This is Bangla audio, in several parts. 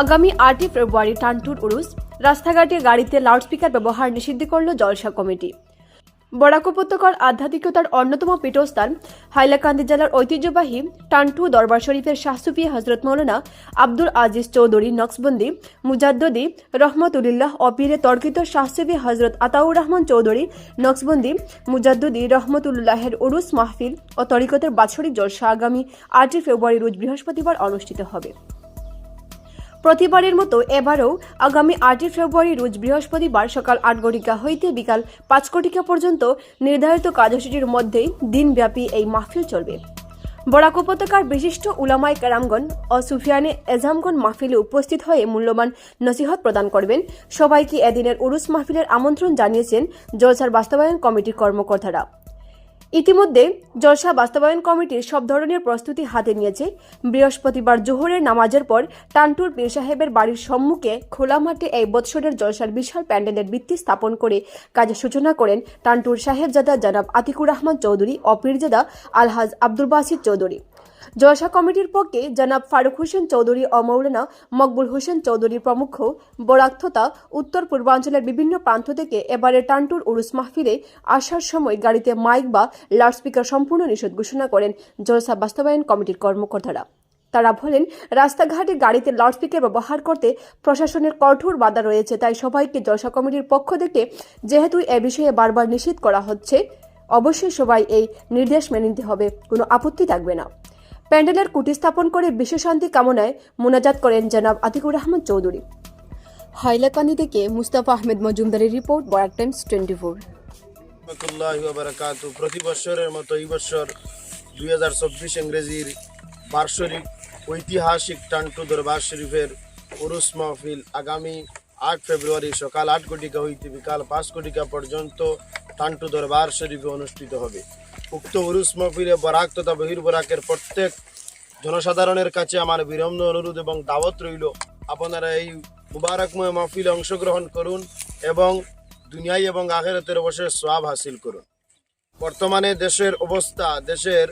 আগামী আটই ফেব্রুয়ারি টানটুর উরুস, রাস্তাঘাটে গাড়িতে লাউডস্পিকার ব্যবহার নিষিদ্ধ করল জলসা কমিটি। বরাক উপত্যকার আধ্যাত্মিকতার অন্যতম পীঠস্থান, হাইলাকান্দি জেলার ঐতিহ্যবাহী টান্টু দরবার শরীফের শাহসুফি হজরত মৌলানা আব্দুল আজিজ চৌধুরী নকশবন্দি, মুজাদ্দদি রহমতুল্লাহ অপীরে তর্কিত শাহসুফি হজরত আতাউর রহমান চৌধুরী নকশবন্দি, মুজাদ্দদি রহমতুল্লাহের উরুস মাহফিল ও তরিকতের বাৎসরিক জলসা আগামী আটই ফেব্রুয়ারি রোজ বৃহস্পতিবার অনুষ্ঠিত হবে। প্রতিবারের মতো এবারও আগামী আটই ফেব্রুয়ারি রোজ বৃহস্পতিবার সকাল আট ঘটিকা হইতে বিকাল পাঁচ ঘটিকা পর্যন্ত নির্ধারিত কার্যসূচির মধ্যেই দিনব্যাপী এই মাহফিল চলবে। বরাক উপত্যকার বিশিষ্ট উলামায় কেরামগণ ও সুফিয়ানে এজামগণ মাহফিলে উপস্থিত হয়ে মূল্যবান নসিহত প্রদান করবেন। সবাইকে এদিনের উরুস মাহফিলের আমন্ত্রণ জানিয়েছেন জলসার বাস্তবায়ন কমিটির কর্মকর্তারা। ইতিমধ্যে জলসা বাস্তবায়ন কমিটির সব ধরনের প্রস্তুতি হাতে নিয়েছে। বৃহস্পতিবার জোহরের নামাজের পর টান্টুর পীর সাহেবের বাড়ির সম্মুখে খোলা মাঠে এই বৎসরের জলসার বিশাল প্যান্ডেলের ভিত্তি স্থাপন করে কাজের সূচনা করেন টান্টুর সাহেবজাদা জনাব আতিকুর রহমান চৌধুরী ও পীরজাদা আলহাজ আব্দুল বাসির চৌধুরী। জলসা কমিটির পক্ষে জনাব ফারুক হোসেন চৌধুরী ও মৌলানা মকবুল হোসেন চৌধুরী প্রমুখ বরাক তথা উত্তর পূর্বাঞ্চলের বিভিন্ন প্রান্ত থেকে এবারে টান্টুর উরুস মাহফিলে আসার সময় গাড়িতে মাইক বা লাউডস্পিকার সম্পূর্ণ নিষেধ ঘোষণা করেন জলসা বাস্তবায়ন কমিটির কর্মকর্তারা। তারা বলেন, রাস্তাঘাটে গাড়িতে লাউডস্পিকার ব্যবহার করতে প্রশাসনের কঠোর বাধা রয়েছে, তাই সবাইকে জলসা কমিটির পক্ষ থেকে যেহেতু এ বিষয়ে বারবার নিষেধ করা হচ্ছে, অবশ্যই সবাই এই নির্দেশ মেনে নিতে হবে, কোনো আপত্তি থাকবে না। প্যান্ডেলের কুটি স্থাপন করে বিশ্বশান্তি কামনায় মোনাজাত করেন জনাব আতিকুর রহমান চৌধুরী। হাইলাকান্দি থেকে মুস্তাফা আহমেদ মজুমদারের report, Barak Times twenty four. প্রতি বছরের মতো এই বছর দুই হাজার চব্বিশ ইংরেজির বার্ষরিক ঐতিহাসিক টান্টু দরবার শরীফের উরুস মাহফিল আগামী আট ফেব্রুয়ারি সকাল আট ঘটিকা হইতে বিকাল পাঁচ কোটিকা পর্যন্ত টান্টু দরবার শরীফে অনুষ্ঠিত হবে। উক্ত উরুস মাহফিলে বরাক তথা বহির বরাকের প্রত্যেক জনসাধারণের কাছে আমার বিনম্র অনুরোধ এবং দাওয়াত রইল। আপনারা এই মুবারকময় মাহফিলে অংশগ্রহণ করুন এবং দুনিয়ায় এবং আখেরাতের অবশ্যই সওয়াব হাসিল করুন। বর্তমানে দেশের অবস্থা, দেশের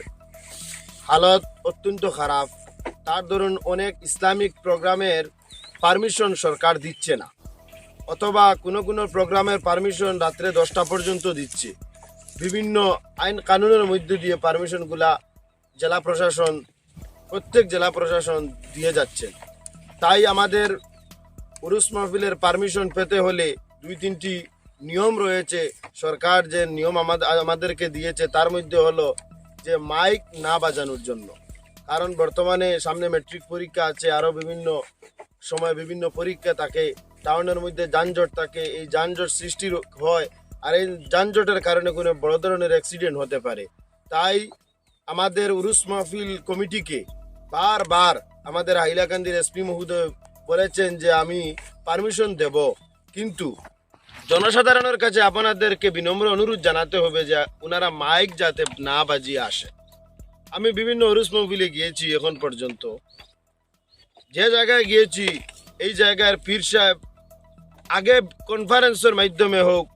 হালত অত্যন্ত খারাপ। তার দরুন অনেক ইসলামিক প্রোগ্রামের পারমিশন সরকার দিচ্ছে না। অথবা কোনো কোনো প্রোগ্রামের পারমিশন রাত্রে দশটা পর্যন্ত দিচ্ছে। বিভিন্ন আইন কানুনের মধ্যে দিয়ে পারমিশনগুলা জেলা প্রশাসন প্রত্যেক জেলা প্রশাসন দিয়ে যাচ্ছেন তাই আমাদের উরুস মাহফিলের পারমিশন পেতে হলে দুই তিনটি নিয়ম রয়েছে। সরকার যে নিয়ম আমাদেরকে দিয়েছে, তার মধ্যে হলো যে মাইক না বাজানোর জন্য। কারণ বর্তমানে সামনে মেট্রিক পরীক্ষা আছে আরও বিভিন্ন সময় বিভিন্ন পরীক্ষা থাকে। টাউনের মধ্যে যানজট থাকে, এই যানজট সৃষ্টি হয় আর এই যানজটের কারণে কোনো বড় ধরনের অ্যাক্সিডেন্ট হতে পারে। তাই আমাদের উরুস মাহফিল কমিটিকে বারবার আমাদের হাইলাকান্দির এসপি মহোদয় বলেছেন যে আমি পারমিশন দেব। কিন্তু জনসাধারণের কাছে আপনাদেরকে বিনম্র অনুরোধ জানাতে হবে যে ওনারা মাইক যাতে না বাজিয়ে আসে। আমি বিভিন্ন অরুস মহফিলে গিয়েছি এখন পর্যন্ত। যে জায়গায় গিয়েছি, এই জায়গার পীর সাহেব আগে কনফারেন্সের মাধ্যমে হোক,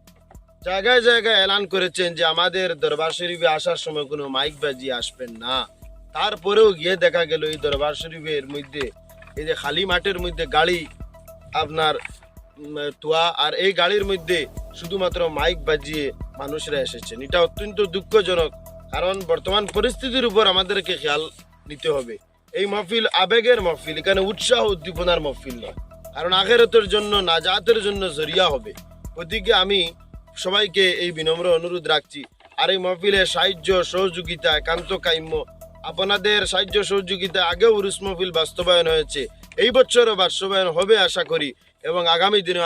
জায়গায় জায়গায় এলান করেছেন যে আমাদের দরবার শরীফে আসার সময় কোনো মাইক বাজিয়ে আসবেন না। তারপরেও গিয়ে দেখা গেল এই দরবার শরীফের মধ্যে, এই যে খালি মাঠের মধ্যে গাড়ি আপনার তোয়া, আর এই গাড়ির মধ্যে শুধুমাত্র মাইক বাজিয়ে মানুষরা এসেছেন। এটা অত্যন্ত দুঃখজনক, কারণ বর্তমান পরিস্থিতির উপর আমাদেরকে খেয়াল নিতে হবে। এই মহফিল আবেগের মহফিল, এখানে উৎসাহ উদ্দীপনার মহফিল নয়। কারণ আখেরতের জন্য, নাজাতের জন্য জরিয়া হবে। ওদিকে আমি সবাইকে এই বিনম্র অনুরোধ রাখছি। আর এই মহফিলে সাহায্য, সহযোগিতা, একান্ত কাম্য আপনাদের সাহায্য সহযোগিতা আগেও উরুস বাস্তবায়ন হয়েছে। এই বছরও বাস্তবায়ন হবে আশা করি এবং আগামী দিনে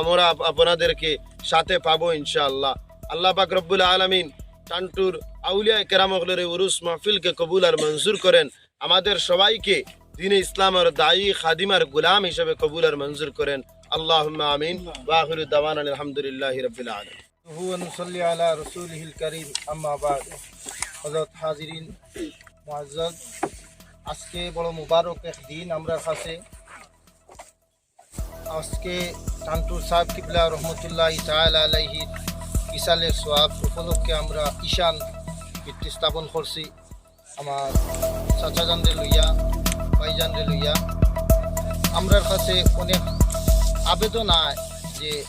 আমরা আপনাদেরকে সাথে পাবো ইনশাআল্লাহ। আল্লাহ পাক রব্বুল আলমিন টান্টুর আউলিয়া কেরামকলের উরুস মাহফিলকে কবুল আর মঞ্জুর করেন। আমাদের সবাইকে দিনে ইসলামের দায়ী খাদিমার গুলাম হিসেবে কবুল আর মঞ্জুর করেন। আল্লাহ আমিন। ওয়াহির দাওয়ান আলহামদুলিল্লাহ রবিল আলম হু নুসল্লি আলা রসুলহিল করিম, আম্মা বাদ। হজরত হাজিরিন মুআজ্জাজ আজকে বড় মুবারক এক দিন আমরা কাছে আজকে টান্টুর সাহেব কিবলা রহমতুল্লাহ তাআলা আলাইহি ইসালের সোয়াব উপলক্ষে আমরা ঈশান ভিত্তি স্থাপন করছি। আমার চাচাজানরে লইয়া ভাইজানরে লইয়া। আমরার কাছে অনেক আবেদন আয় যে